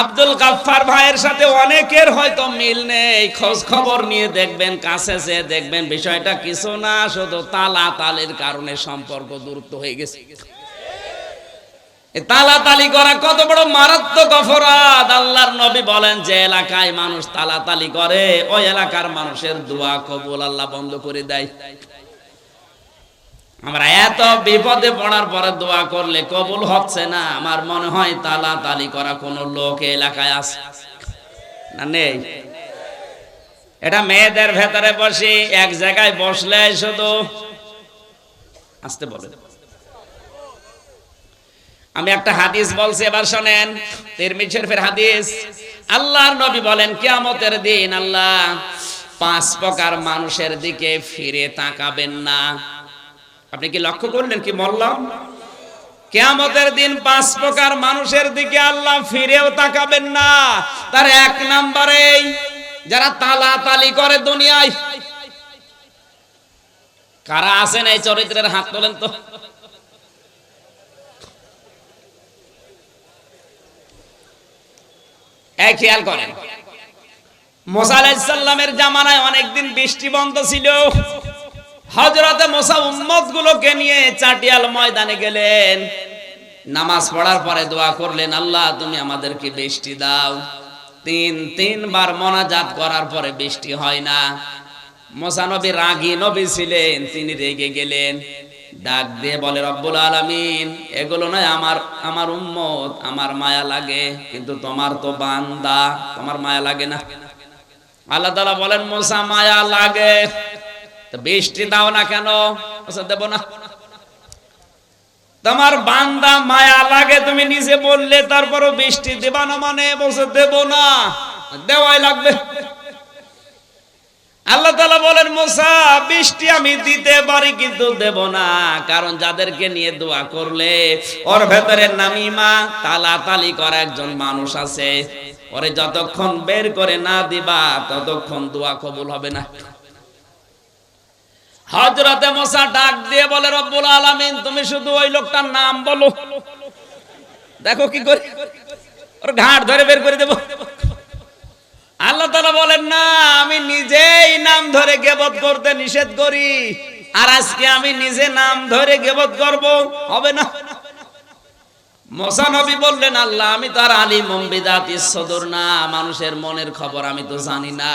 আব্দুল গাফফার ভাইয়ের সাথে অনেকের হয়তো মিল নেই। খোঁজ খবর নিয়ে দেখবেন, কাছে যে দেখবেন, বিষয়টা কিছু না, শুধু তালা তালির কারণে সম্পর্ক দূরত্ব হয়ে গেছে। তালাতালি করা কত বড় মারাত্মক অপরাধ। আল্লাহর নবী বলেন, যে এলাকায় মানুষ তালাতালি করে, ওই এলাকার মানুষের দোয়া কবুল আল্লাহ বন্ধ করে দেয়। আমরা এত বিপদে পড়ার পরে দোয়া করলে কবুল হচ্ছে না। আমার মনে হয় তালা তালি করা কোন লোক এলাকায় আছে। না নেই? এটা মেয়েদের ভেতরে বসে, এক জায়গায় বসলে শুধু আসতে বলে আমি একটা হাদিস বলছি, এবার শোনেন। তিরমিজ শরীফের হাদিস। আল্লাহর নবী বলেন, কিয়ামতের দিন আল্লাহ পাঁচ প্রকার মানুষের দিকে ফিরে তাকাবেন না। আপনি কি লক্ষ্য করলেন কি বললাম কেয়ামতের দিন পাঁচ প্রকার মানুষের দিকে আল্লাহ ফিরেও তাকাবেন না। তার এক নম্বরে যারা তালা তালি করে দুনিয়ায়। কারা আছেন এই চরিত্রের হাত তোলেন তো? এই খেয়াল করেন। মোসা আলাইসাল্লামের জামানায় অনেকদিন বৃষ্টি বন্ধ ছিল। হজরতে মোসা উম্মত গুলোকে নিয়ে চাটিয়াল ময়দানে গেলেন। নামাজ পড়ার পরে দোয়া করলেন, আল্লাহ, তুমি আমাদেরকে বৃষ্টি দাও। তিন, তিনবার মনাজাত করার পরে বৃষ্টি হয় না। মোসা নবী রাগী নবী ছিলেন, তিনি রেগে গেলেন। ডাক দিয়ে বলে, রব্বুল আলামিন, এগুলো নয় আমার আমার উম্মত, আমার মায়া লাগে, কিন্তু তোমার তো বান্দা, তোমার মায়া লাগে না। আল্লাহ তাআলা বলেন, মোসা, মায়া লাগে। তো বৃষ্টি দাও না কেন? দেব না। তোমার বান্দা মায়া লাগে, তুমি নিজে বললে, তারপরও বৃষ্টি দেবা না মানে? বলছে, দেব না। দেওয়াই লাগবে। আল্লাহ তালা বলেন, মোসা, বৃষ্টি আমি দিতে পারি কিন্তু দেব না। কারণ যাদেরকে নিয়ে দোয়া করলে ওর ভেতরে নামিমা তালা তালি করা একজন মানুষ আছে। ওরে যতক্ষণ বের করে না দিবা, ততক্ষণ দোয়া কবুল হবে না। হজরতে মোসা ডাক দিয়ে বলে, রব্বুল আলামিন, তুমি শুধু ওই লোকটার নাম বলো। দেখো কি করে। ওর ঘাট ধরে বের করে দেব। আল্লাহ তালা বলেন, না, আমি নিজেই নাম ধরে গেবত করতে নিষেধ করি। আর আজকে আমি নিজে নাম ধরে গেবত করব। হবে না? মোসা নবী বললেন, আল্লাহ, আমি তো আর আলী মম্বিদাত সদর না। মানুষের মনের খবর আমি তো জানি না।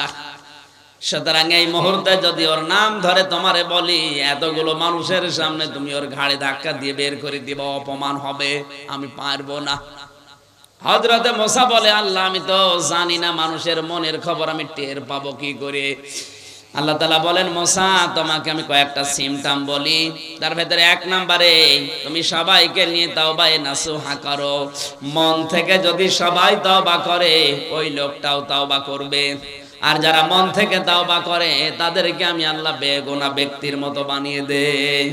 সুতরাং এই মুহূর্তে যদি ওর নাম ধরে তোমারে বলি, এতগুলো মানুষের সামনে তুমি ওর ঘাড়ে ধাক্কা দিয়ে বের করে দিব, অপমান হবে, আমি পারব না। হজরতে মোসা বলে, আল্লাহ, আমি তো জানি না মানুষের মনের খবর, আমি টের পাবো কি করে? আল্লাহ তালা বলেন, মোসা, তোমাকে আমি কয়েকটা সিমটাম বলি। তার ভেতরে এক নাম্বারে, তুমি সবাইকে নিয়ে তাও তাওবায়ে নাসুহা করো। মন থেকে যদি সবাই তাওবা করে, ওই লোকটাও তাওবা করবে। আর যারা মন থেকে তাওবা করে, তাদেরকে আমি আল্লাহ বেগোনা ব্যক্তির মতো বানিয়ে দেই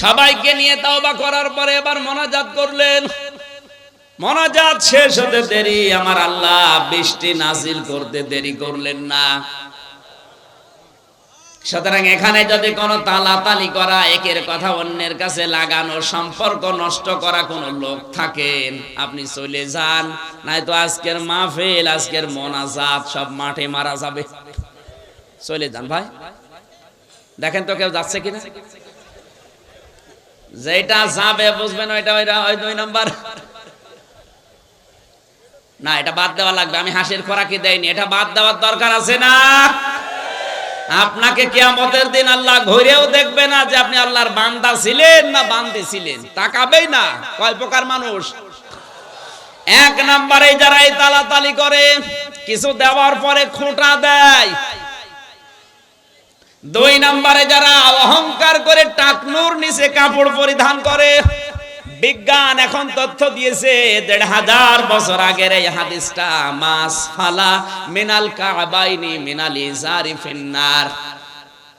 সবাইকে নিয়ে তাওবা করার পরে এবার মনাজাত করলেন। মনাজাত শেষ হতে দেরি, আমার আল্লাহ বৃষ্টি নাজিল করতে দেরি করলেন না। সুতরাং এখানে যদি কোনো তালাতালি করা, একের কথা অন্যের কাছে লাগানো সম্পর্ক নষ্ট করা কোনো লোক থাকেন আপনি চলে যান। নয়তো আজকের মাহফিল, আজকের মনাজাত, সব মাঠে মারা যাবে। চলে যান ভাই। দেখেন তো কেউ যাচ্ছে কিনা? যেটা যাবে বুঝবেন, ওইটা ওইটা ওই দুই নাম্বার। না, এটা বাদ দেওয়া লাগবে, আমি হাসির খোরাকি দেয়নি এটা বাদ দেওয়ার দরকার আছে না? আপনাকে কিয়ামতের দিন আল্লাহ ঘুরেও দেখবে না যে আপনি আল্লাহর বান্দা ছিলেন না বান্দে ছিলেন। তাকাবেই না, কয় প্রকার মানুষ? এক নম্বরে যারা এই তালাতালি করে, কিছু দেওয়ার পরে খোঁটা দেয়। দুই নম্বরে যারা অহংকার করে টাকনুর নিচে কাপড় পরিধান করে বিজ্ঞান এখন তথ্য দিয়েছে, দেড় হাজার বছর আগের এই হাদিসটা, মাস ফালা মিনাল কাবাইনি মিনাল ইজারি ফিন্নার।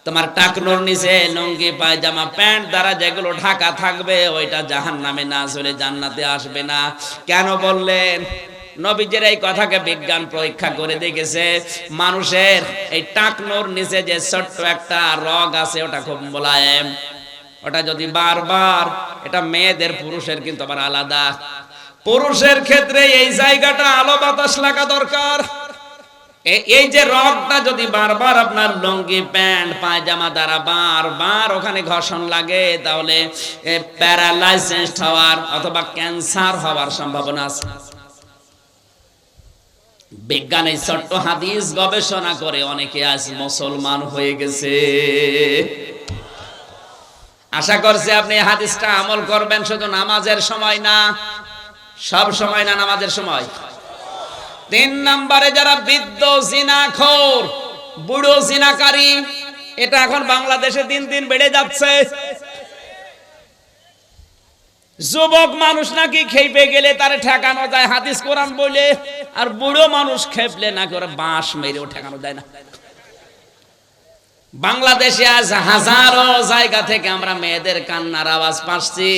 তোমার টাকনোর নিচে লুঙ্গি, পায়জামা, প্যান্ট দ্বারা যেগুলো ঢাকা থাকবে, ওইটা জাহান নামে না চলে জান্নাতে আসবে না। কেন বললেন? নবীজের এই কথাকে বিজ্ঞান পরীক্ষা করে দেখেছে, মানুষের এই টাকনোর নিচে যে ছোট্ট একটা রগ আছে, ওটা খুব মোলায়েম। ওটা যদি বারবার, এটা মেয়েদের, পুরুষের কিন্তু আবার আলাদা। পুরুষের ক্ষেত্রে এই জায়গাটা আলো বাতাস লাগা দরকার। এই যে রগটা যদি বারবার আপনার লুঙ্গি, প্যান্ট, পায়জামা দ্বারা বারবার ওখানে ঘর্ষণ লাগে, তাহলে প্যারালাইসিস হওয়ার অথবা ক্যান্সার হওয়ার সম্ভাবনা আছে। বিজ্ঞান এই ছোট্ট হাদিস গবেষণা করে অনেকে আজ মুসলমান হয়ে গেছে। আশা করছি আপনি হাদিসটা আমল করবেন, শুধু নামাজের সময় না, সব সময় না নামাজের সময়? তিন নম্বরে যারা বৃদ্ধ, জিনাখোর, বুড়ো, জিনাকারী, এটা এখন বাংলাদেশে দিন দিন বেড়ে যাচ্ছে। যুবক মানুষ নাকি খেপে গেলে তার ঠেকানো যায়, হাদিস কোরআন বলে, আর বুড়ো মানুষ খেপলে না করে বাঁশ মেরেও ঠেকানো যায় না। বাংলাদেশে আজ হাজারো জায়গা থেকে আমরা মেয়েদের কান্নার আওয়াজ পাচ্ছি।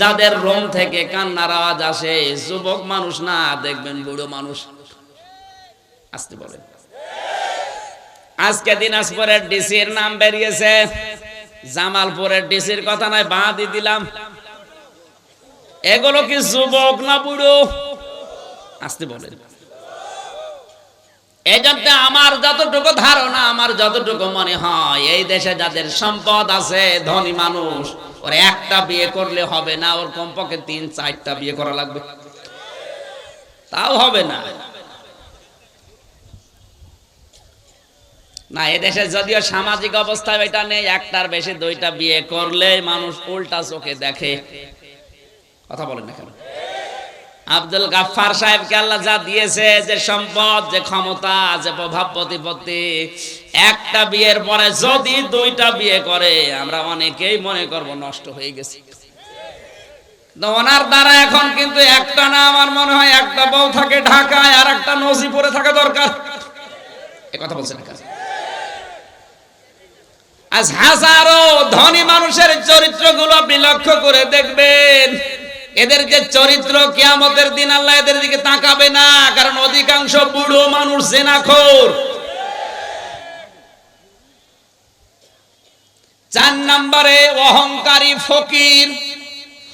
যাদের রোম থেকে কান্নার আওয়াজ আসে, যুবক মানুষ না, দেখবেন বুড়ো মানুষ। আসতে বলেন। আজকে দিনাজপুরের ডিসির নাম বেরিয়েছে। জামালপুরের ডিসির কথা নয়, বাঁধি দিলাম। এগুলো কি যুবক না বুড়ো? আসতে বলেন। এই জন্য আমার যতটুকু ধারণা, আমার যতটুকু মনে হয়, এই দেশে যাদের সম্পদ আছে, ধনী মানুষ, ওর একটা বিয়ে করলে হবে না, ওর কমপক্ষে তিন, চারটা বিয়ে করা লাগবে। তাও হবে না। না এদেশে যদিও সামাজিক অবস্থা এটা নেই, একটার বেশি দুইটা বিয়ে করলে মানুষ উল্টা চোখে দেখে। কথা বলেন না কেন? আব্দুল গাফফার সাহেবকে আল্লাহ যা দিয়েছে, যে সম্পদ, যে ক্ষমতা, যে প্রভাব প্রতিপত্তি, একটা বিয়ের পরে যদি দুইটা বিয়ে করে, আমরা অনেকেই মনে করব নষ্ট হয়ে গেছে। ওনার দ্বারা এখন কিন্তু একটা না, আমার মনে হয় একটা বউ থাকে ঢাকায় আর একটা নজি পরে থাকা দরকার। এ কথা বলছেন আজ হাজারো ধনী মানুষের চরিত্রগুলো আপনি লক্ষ্য করে দেখবেন এদের যে চরিত্র কিয়ামতের দিন আল্লাহ এদের দিকে তাকাবে না, কারণ অধিকাংশ বুড়ো মানুষ জেনাখোর। চার নম্বরে অহংকারী ফকির।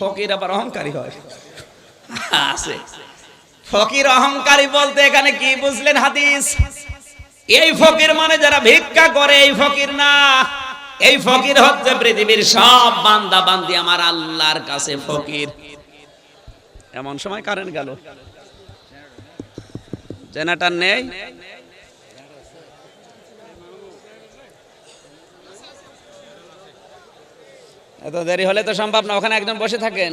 ফকির আবার অহংকারী হয়। আছে। ফকির অহংকারী বলতে এখানে কি বুঝলেন হাদিস? এই ফকির মানে যারা ভিক্ষা করে, এই ফকির না। এই ফকির হচ্ছে পৃথিবীর সব বান্দা বান্দি আমার আল্লাহর কাছে ফকির। এমন সময় কারেন্ট গেল। জেনারেটার নেই। এত দেরি হলে তো সম্ভব না, ওখানে একজন বসে থাকেন।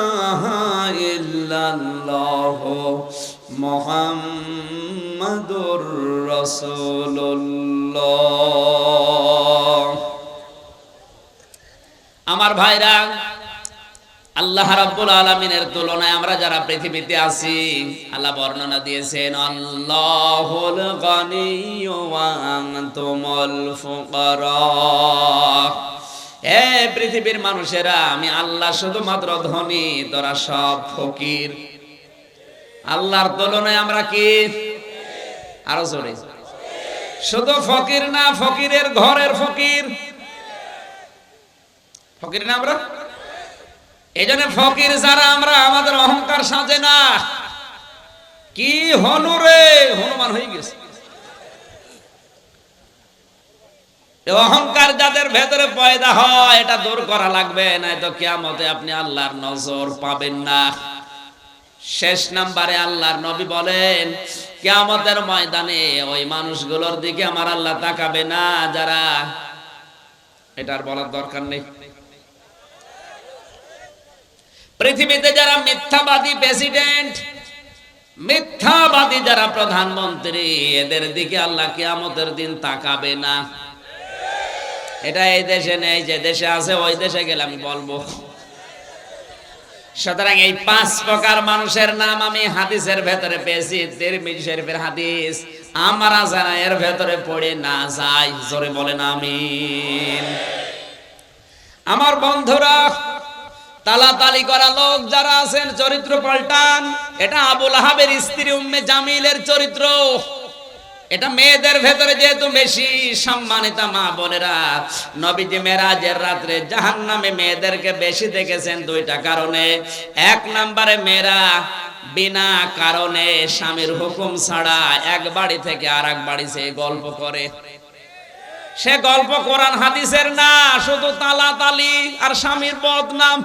মুহাম্মাদুর রাসূলুল্লাহ। আমার ভাইরা, আল্লাহ রাব্বুল আলামিনের তুলনায় আমরা যারা পৃথিবীতে আছি, আল্লাহ বর্ণনা দিয়েছেন, আল্লাহুল গনিয়্যু ওয়া আনতুমুল ফুকারা। হে পৃথিবীর মানুষেরা, আমি আল্লাহ শুধুমাত্র ধনী, তোরা সব ফকির। আল্লাহর তুলনায় আমরা কি? আরও জোরে। শুধু ফকির না, ফকিরের ঘরের ফকির। ফকির না আমরা? এই জন্য ফকির যারা আমরা, আমাদের অহংকার সাজে না। কি হনু রে? হনুমান হয়ে গেছে। অহংকার যাদের ভেতরে পয়দা হয়, এটা দূর করা লাগবে না তো কেয়ামতে আপনি আল্লাহর নজর পাবেন না। শেষ নাম্বারে আল্লাহর নবী বলেন, কেয়ামতের ময়দানে ওই মানুষগুলোর দিকে আমার আল্লাহ তাকাবে না, যারা এটার বলার দরকার নেই। পৃথিবীতে যারা মিথ্যাবাদী প্রেসিডেন্ট, মিথ্যাবাদী যারা প্রধানমন্ত্রী, এদের দিকে আল্লাহ কিয়ামতের দিন তাকাবে না। এটা এই দেশে নেই, যে দেশে আছে ওই দেশে গেলে আমি বলব। সুতরাং এই পাঁচ প্রকার মানুষের নাম আমি হাদিসের ভেতরে পেয়েছি তিরমিজি শরীফের হাদিস। আমরা যারা এর ভেতরে পড়ে না যাই, জোরে বলেন আমিন। আমার বন্ধুরা, তালাতালি করা লোক যারা আছেন, চরিত্র পাল্টান। এটা আবুল আহাবের স্ত্রী উম্মে জামিলের চরিত্র। এটা মেয়েদের ভেতরে যেহেতু বেশি সম্মানিতা মা বোনেরা, নবীজি মেরাজের রাত্রে জাহান নামে মেয়েদেরকে বেশি দেখেছেন দুইটা কারণে। এক নম্বরে মেয়েরা বিনা কারণে স্বামীর হুকুম ছাড়া এক বাড়ি থেকে আর এক বাড়ি সে গল্প করে। সে গল্প কোরআন হাদিসের না, শুধু তালা তালি আর স্বামীর বদনাম।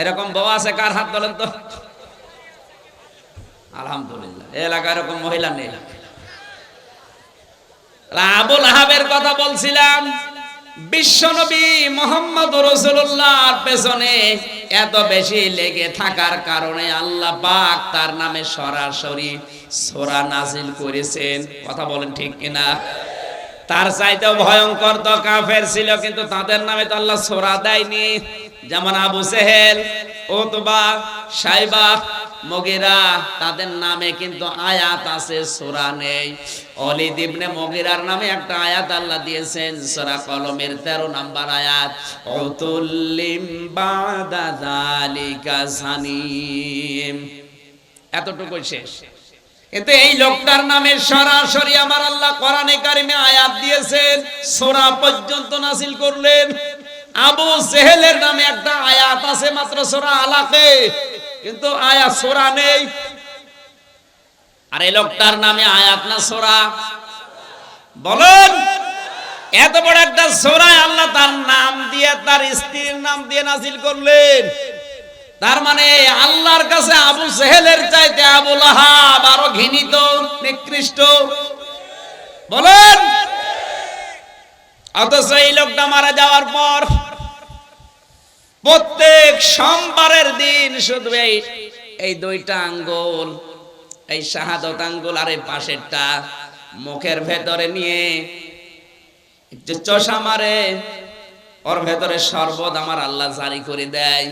এরকম বউ আছে কার হাত বলেন তো? আলহামদুলিল্লাহ। এলাকায় এরকম মহিলা নেই। আবুল আহাবের কথা বলছিলাম বলেন ঠিক কিনা? তার ভয়ঙ্কর তো কাফের ছিল, কিন্তু তাদের নামে তো আল্লাহ সোরা দেয়নি। যেমন আবু সেহেল ওতবা সাইবা মগিরা, তাদের নামে কিন্তু আয়াত আছে, সোরা নেই। অলিদ ইবনে মগিরার নামে একটা আয়াত আল্লাহ দিয়েছেন, সোরা কলমের তেরো নাম্বার আয়াত অতুল্লিম বাদা যালিকা সানিম। এতটুকু শেষ। কিন্তু এই লোকটার নামে সরাসরি আমার আল্লাহ কোরআনে কারিমে আয়াত দিয়েছেন, সোরা পর্যন্ত নাসিল করলেন। আবু সেহেলের নামে একটা আয়াত আছে মাত্র সোরা আলাকে। কিন্তু আয়াত সোরা নেই। আর এই লোকটার নামে আয়াত না সোরা? বলেন, এত বড় একটা সোরায় আল্লাহ তার নাম দিয়ে, তার স্ত্রীর নাম দিয়ে নাসিল করলেন। তার মানে আল্লাহর কাছে আবু সেহেলের চাইতে আবুল আহাব আরও ঘৃণিত, নিকৃষ্ট। বলেন অথচ এই লোকটা মারা যাওয়ার পর প্রত্যেক সোমবারের দিন শুধু এই এই দুইটা আঙ্গুল, এই শাহাদত আঙ্গুল আর এই পাশেরটা মুখের ভেতরে নিয়ে যে চষা মারে, ওর ভেতরে শরবত আমার আল্লাহ জারি করে দেয়।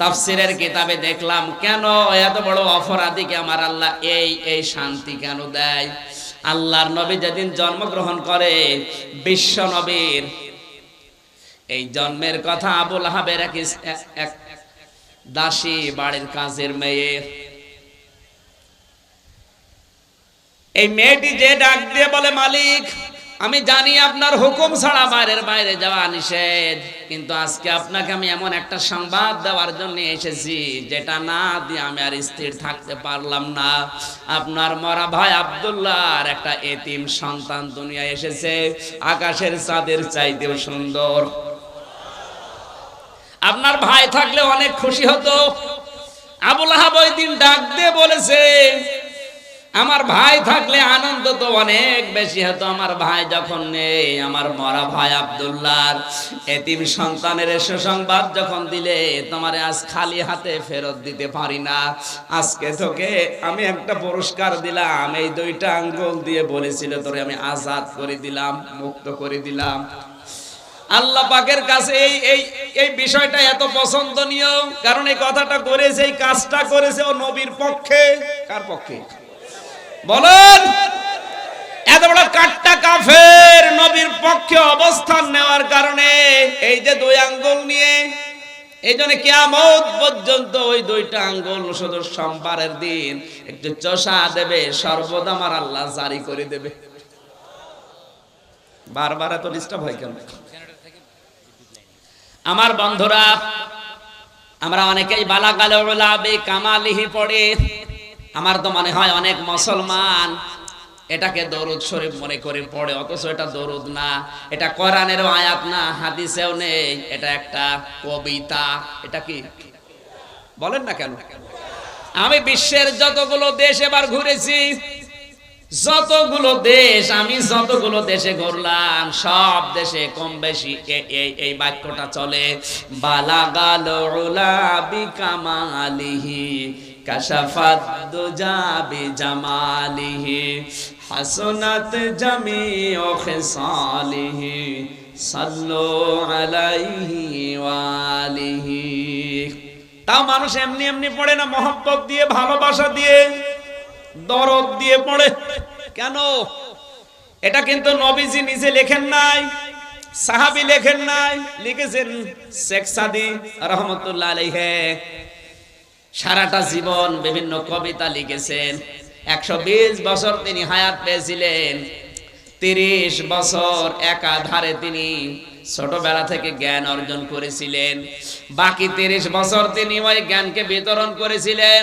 তাফসিরের কিতাবে দেখলাম, কেন এত বড় অপরাধীকে আমার আল্লাহ এই এই শান্তি কেন দেয়? আল্লাহর নবী যেদিন জন্মগ্রহণ করে বিশ্ব নবীর এই জন্মের কথা আবুল হাবের এক দাসী বাড়ির কাজের মেয়ে। এই মেয়েটি যে ডাক দিয়ে বলে, মালিক আমি জানি আপনার হুকুম ছাড়া বাইরের বাইরে যাওয়া নিষেধ, কিন্তু আজকে আপনাকে আমি এমন একটা সংবাদ দেওয়ার জন্য এসেছি, যেটা না দিয়ে আমি আর স্থির থাকতে পারলাম না। আপনার মরা ভাই আবদুল্লাহর একটা এতিম সন্তান দুনিয়া এসেছে, আকাশের চাঁদের চাইতেও সুন্দর। আপনার ভাই থাকলে অনেক খুশি হতো। আবুল আহাব ওই দিন ডাক দিয়ে বলেছে আমার ভাই থাকলে আনন্দ তো অনেক বেশি হতো। আমার ভাই যখন নেই, আমার মরা ভাই আব্দুল্লাহর এতিম সন্তানের সুসংবাদ যখন দিলে, তোমারে আজ খালি হাতে ফেরত দিতে পারি না। আজকে তোকে আমি একটা পুরস্কার দিলাম, এই দুইটা আঙ্গুল দিয়ে বলেছিল, তোরে আমি আজাদ করে দিলাম, মুক্ত করে দিলাম। আল্লাহ পাকের কাছে এই এই এই বিষয়টা এত পছন্দনীয়, কারণ এই কথাটা করেছে, এই কাজটা করেছে ও নবীর পক্ষে। কার পক্ষে? বলেন, এত বড় কাট্টা কাফের নবীর পক্ষে অবস্থান নেওয়ার কারণে এই যে দুই আঙ্গুল নিয়ে, এই জন্য কেয়ামত পর্যন্ত ওই দুইটা আঙ্গুল শুধু সোমবারের দিন একটু চষা দেবে, সর্বদা আমার আল্লাহ জারি করে দেবে। বারবার এত ডিস্টার্ব হয় কেন? আমার বন্ধুরা, আমরা অনেকেই ওলাবে কামালিহি পড়ে। আমার তো মনে হয় অনেক মুসলমান। এটাকে দরুদ শরীফ মনে করে পড়ে, অথচ এটা দরুদ না। এটা কোরআনেরও আয়াত না, হাদিসেও নেই। এটা একটা কবিতা। এটা কি? বলেন না কেন? আমি বিশ্বের যতগুলো দেশ এবার ঘুরেছি, যতগুলো দেশ, আমি যতগুলো দেশে ঘুরলাম, সব দেশে কম বেশি এই বাক্যটা চলে, বালাগাল বিকামালিহি কাশাফাত দুজা বিজামালিহি হাসনাত জামিউ খিসালিহি, সাল্লু আলাইহি ওয়ালিহি। তাও মানুষ এমনি এমনি পড়ে না, মহব্বত দিয়ে, ভালোবাসা দিয়ে, দরদ দিয়ে পড়ে। কেন? এটা কিন্তু নবীজি নিজে লেখেন নাই, সাহাবি লেখেন নাই, লিখেছেন শেখ সাদি রহমতুল্লাহ আলাইহে। সারাটা জীবন বিভিন্ন কবিতা লিখেছেন। একশো বিশ বছর তিনি হায়াত পেয়েছিলেন। তিরিশ বছর একাধারে তিনি ছোটবেলা থেকে জ্ঞান অর্জন করেছিলেন। বাকি তিরিশ বছর তিনি ওই জ্ঞানকে বিতরণ করেছিলেন।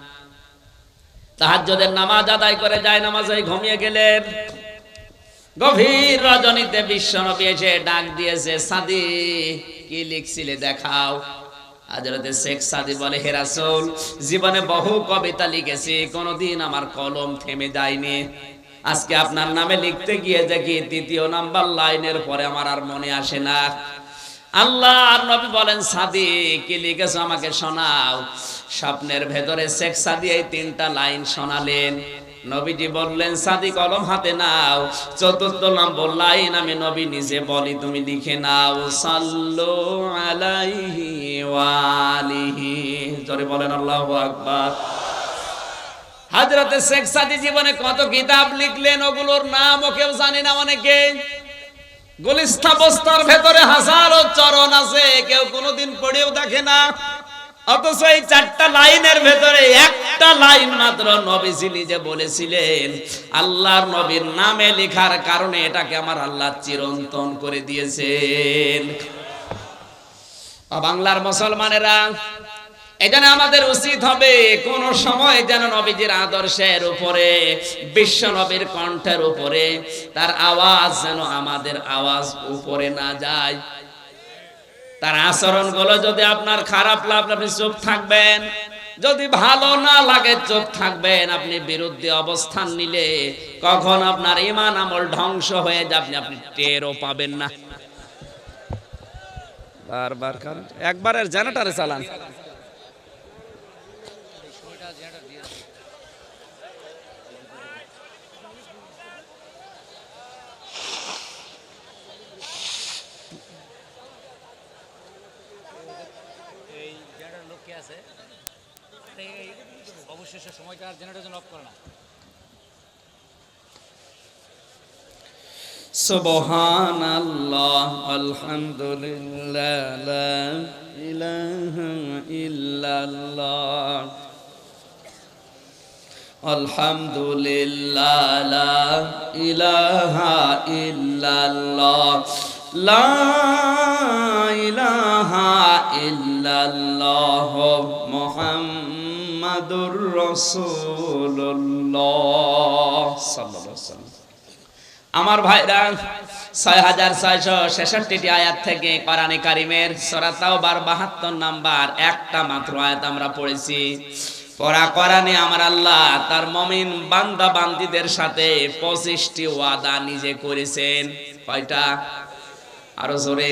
তাহাজ্জুদের নামাজ আদায় করে যায়, নামাজে ঘুমিয়ে গেলেন গভীর রজনীতে বিশ্বনবী এসে ডাক দিয়েছে, সাদি, কি লিখছিলে দেখাও? হাজরতে শেখ সাদি বলে, হে রাসূল, জীবনে বহু কবিতা লিখেছি, কোনোদিন আমার কলম থেমে যায়নি। আজকে আপনার নামে লিখতে গিয়ে দেখি তৃতীয় নাম্বার লাইনের পরে আমার আর মনে আসে না। আল্লাহ আর নবী বলেন, সাদি, কি লিখেছো আমাকে শোনাও। স্বপ্নের ভেতরে শেখ সাদি এই তিনটা লাইন শোনালেন। নবীজি বললেন, সাদি কলম হাতে নাও, চতুর্থ নম্বর লাইন আমি নবী নিজে বলি, তুমি লিখে নাও, সাল্লু আলাইহি ওয়ালিহি জোরে বলেন, আল্লাহু আকবার। হাজরতে শেখ সাদি জীবনে কত কিতাব লিখলেন, ওগুলোর নামও কেউ জানে না অনেকে। গুলিস্থা বস্তার ভেতরে হাজারো চরণ আছে, কেউ কোনোদিন পড়েও দেখে না। অথচ এই চারটা লাইনের ভেতরে একটা লাইন মাত্র নবীজি বলেছিলেন, আল্লাহর নবীর নামে লেখার কারণে এটাকে আমার আল্লাহ চিরন্তন করে দিয়েছেন। বাংলার মুসলমানেরা এখানে আমাদের উচিত হবে কোন সময় যেন নবীজির আদর্শের উপরে, বিশ্ব নবীর কণ্ঠের উপরে, তার আওয়াজ যেন আমাদের আওয়াজ উপরে না যায়। তার আচরণগুলো যদি আপনার খারাপ লাগলে আপনি চুপ থাকবেন। যদি ভালো না লাগে, চুপ থাকবেন। আপনি বিরুদ্ধে অবস্থান নিলে কখন আপনার ইমান আমল ধ্বংস হয়ে যাবে আপনি টেরও পাবেন না। বারবার কারণ একবারের জেনারেটারে চালান সময়টা জেনারেটর দিয়ে দাও। এই জেনারেটর লোক কে আছে এই- এই অবশেষে সময়টা আর জেনারেটর জন্য অফ করে না سبحان الله الحمد لله لا إله إلا الله الحمد لله لا إله إلا الله لا إله إلا الله محمد মোহাম্মদুর রসুল্লাহ আমার ভাইরা ছয় হাজার ছয়শো ছেষট্টি আয়াত থেকে করানি কারিমের সরাতাও বার বাহাত্তর নাম্বার, একটা মাত্র আয়াত আমরা পড়েছি। পড়া করানি আমার আল্লাহ তার মমিন বান্দা বান্দিদের সাথে পঁচিশটি ওয়াদা নিজে করেছেন। কয়টা? আরও জোরে।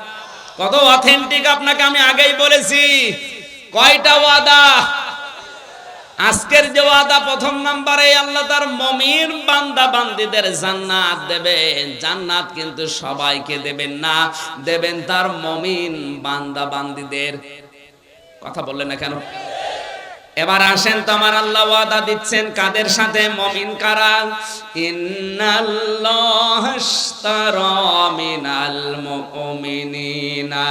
কত অথেন্টিক আপনাকে আমি আগেই বলেছি। কয়টা ওয়াদা? আজকের যে ওয়াদা প্রথম নাম্বারে আল্লাহ তার মমির বান্দা বান্দিদের জান্নাত দেবেন। জান্নাত কিন্তু সবাইকে দেবেন না, দেবেন তার মমিন বান্দা বান্দিদের। কথা বললেন না কেন? এবার আসেন তো আমার আল্লাহ ওয়াদা দিচ্ছেন, কাদের সাথে? মমিন কারা? ইন্নাল্লাহ আশতারা মিনাল মুমিনিনা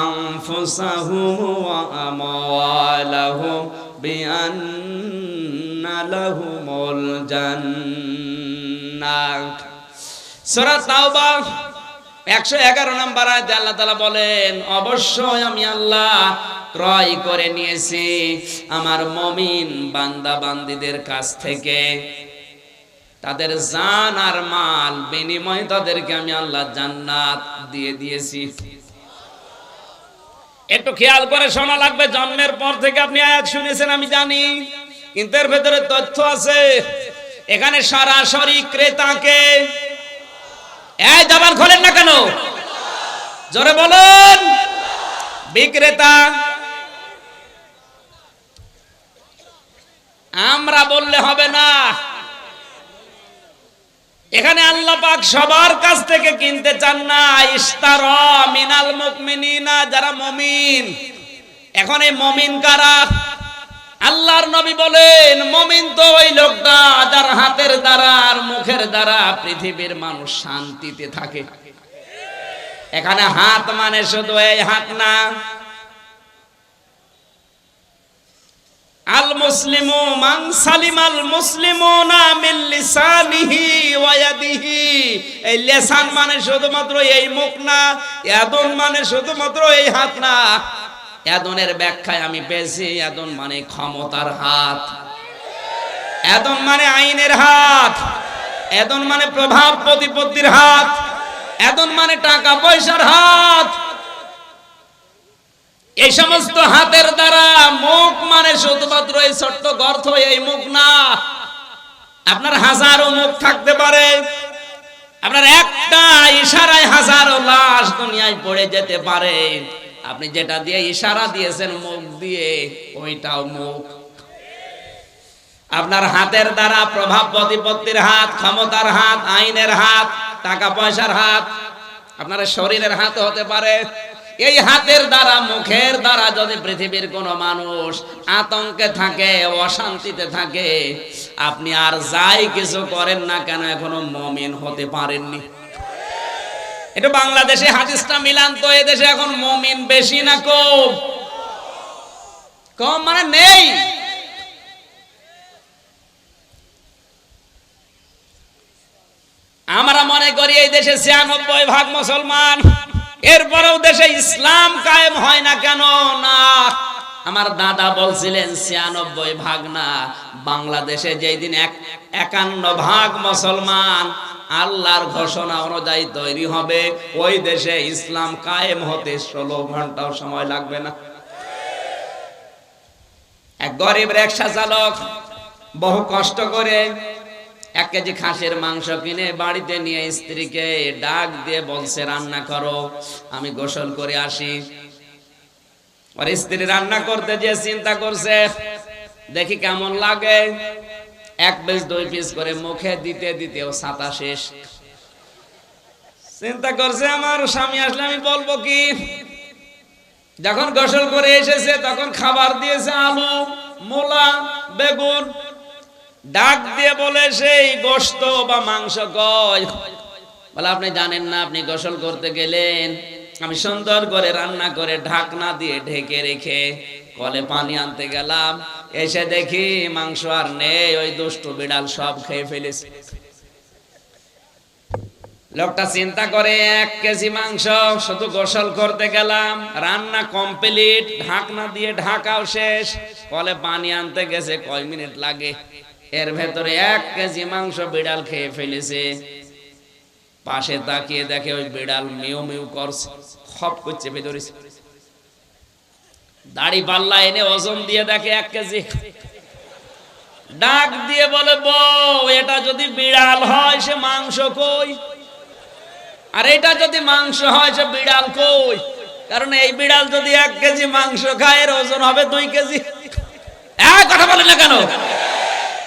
আনফুসাহুম ওয়া আমওয়ালাহুম বিআন্না লাহুমুল জান্নাহ। সূরা তাওবা, একশো এগারো নম্বর আয়াতে আল্লাহ তালা বলেন, অবশ্যই আমি আল্লাহ ক্রয় করে নিয়েছি আমার মমিন বান্দা বান্দিদের কাছ থেকে। তাদের জান আর মাল বিনিময়ে তাদেরকে আমি আল্লাহ জান্নাত দিয়ে দিয়েছি। একটু খেয়াল করে শোনা লাগবে, জন্মের পর থেকে আপনি আয়াত শুনেছেন, আমি জানি। কিন্তু এর ভেতরে তথ্য আছে, এখানে সরাসরি ক্রেতাকে এই দাবার খোলেন না কেন? জোরে বলুন। বিক্রেতা আমরা বললে হবে না। এখানে আল্লাহ পাক সবার কাছ থেকে কিনতে চান না। ইস্তার মিনাল মুকমিনিনা যারা মমিন। এখন এই মমিন কারা? আল্লাহর নবী বলেন, মমিন তো ওই লোকটা যার হাতের দ্বারা আর মুখের দ্বারা পৃথিবীর মানুষ শান্তিতে থাকে। এখানে হাত মানে শুধু এই হাত না। আল মুসলিমু মান সালিমাল মুসলিমুনা মিন লিসানিহি ওয়া ইয়াদিহি। এই লিসান মানে শুধুমাত্র এই মুখ না, ইয়াদুন মানে শুধুমাত্র এই হাত না। ইয়াদুনের ব্যাখ্যায় আমি পেয়েছি, ইয়াদুন মানে ক্ষমতার হাত। ইয়াদুন মানে আইনের হাত। ইয়াদুন মানে প্রভাব প্রতিপত্তির হাত। ইয়াদুন মানে টাকা পয়সার হাত। এই সমস্ত হাতের দ্বারা মুখ মানে শুধুমাত্র এই ছোট্ট গর্ত, এই মুখ না। আপনার হাজারো মুখ থাকতে পারে। আপনার একটা ইশারায় হাজারো লাশ দুনিয়ায় পড়ে যেতে পারে। আপনি যেটা দিয়ে ইশারা দিয়েছেন মুখ দিয়ে, ওইটাও মুখ। আপনার হাতের দ্বারা প্রভাব প্রতিপত্তির হাত, ক্ষমতার হাত, আইনের হাত, টাকা পয়সার হাত, আপনার শরীরের হাত হতে পারে। এই হাতের দ্বারা, মুখের দ্বারা যদি পৃথিবীর কোন মানুষ আতঙ্কে থাকে, অশান্তিতে থাকে, আপনি আর যাই কিছু করেন না কেন, এখনও মমিন হতে পারেননি। এটা বাংলাদেশে হাদিসটা মিলান তো দেশে এখন মমিন বেশি না কম কম মানে নেই। আমরা মনে করি এই দেশে ছিয়ানব্বই ভাগ মুসলমান। এরপরেও দেশে ইসলাম কায়েম হয় না কেন? না। আমার দাদা বলছিলেন, ছিয়ানব্বই ভাগ না। বাংলাদেশে যেই দিন এক একান্ন ভাগ মুসলমান, আল্লাহর ঘোষণা অনুযায়ী তৈরি হবে, ওই দেশে ইসলাম কায়েম হতে ষোলো ঘন্টাও সময় লাগবে না। এক গরিব রিক্সা চালক বহু কষ্ট করে এক কেজি খাসির মাংস কিনে বাড়িতে নিয়ে স্ত্রীকে ডাক দিয়ে বলছে, রান্না করো। আমি গোসল করে আসি। আর স্ত্রী রান্না করতে যে চিন্তা করছে, দেখি কেমন লাগে। এক পিস, দুই পিস করে মুখে দিতে দিতে ও ছাতা শেষ। চিন্তা করছে আমার স্বামী, আসলে আমি বলব কি? যখন গোসল করে এসেছে, তখন খাবার দিয়েছে আলু, মূলা, বেগুন ডাক দিয়ে বলে সেই গোস্ত বা মাংস কয়। বলে, আপনি জানেন না, আপনি গোসল করতে গেলেন। আমি সুন্দর করে রান্না করে ঢাকনা দিয়ে ঢেকে রেখে কলে পানি আনতে গেলাম। এসে দেখি মাংস আর নেই, ওই দুষ্টু বিড়াল সব খেয়ে ফেলেছে। লোকটা চিন্তা করে, এক কেজি মাংস, শুধু গোসল করতে গেলাম। রান্না কমপ্লিট, ঢাকনা দিয়ে ঢাকাও শেষ। কলে পানি আনতে গেছে, কয় মিনিট লাগে? এর ভেতরে এক কেজি মাংস বিড়াল খেয়ে ফেলেছে। পাশে তাকিয়ে দেখে ওই বিড়াল মিউ মিউ করছে, খপ করছে ভেতরেছে দাড়ি পাল্লা এনে ওজন দিয়ে দেখে এক কেজি। ডাক দিয়ে বলে, বউ, এটা যদি বিড়াল হয় সে মাংস কই? আর এটা যদি মাংস হয় সে বিড়াল কই? কারণ এই বিড়াল যদি এক কেজি মাংস খায়, এর ওজন হবে দুই কেজি। এক কথা বলে না কেন?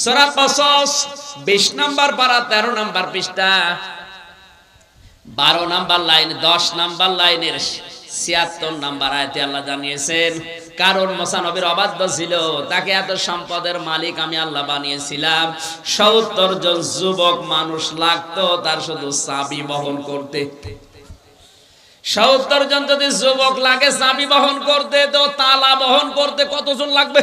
সূরা কসস 20 নম্বর পারা 13 নম্বর পৃষ্ঠা। 12 নম্বর লাইন 10 নম্বর লাইনের 76 নম্বর আয়াতে আল্লাহ জানিয়েছেন, কারণ মোসা নবীর অবাধ্য ছিল, তাকে এত সম্পদের মালিক আমি আল্লাহ বানিয়েছিলাম। সত্তর জন যুবক মানুষ লাগতো তার শুধু চাবি বহন করতে। সত্তর জন যদি যুবক লাগে, চাবি বহন করতে, তো তালা বহন করতে কতজন লাগবে?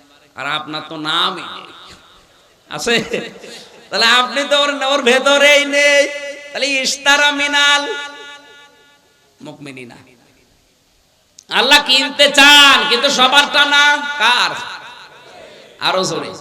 আর আপনার তো নেই আছে? তাহলে আপনি তো ওর ওর ভেতরেই নেই। তাহলে ইস্তারা মিনাল মুকমিনিনা। আল্লাহ কিনতে চান কিন্তু সবারটা না কার? আরও জোরে।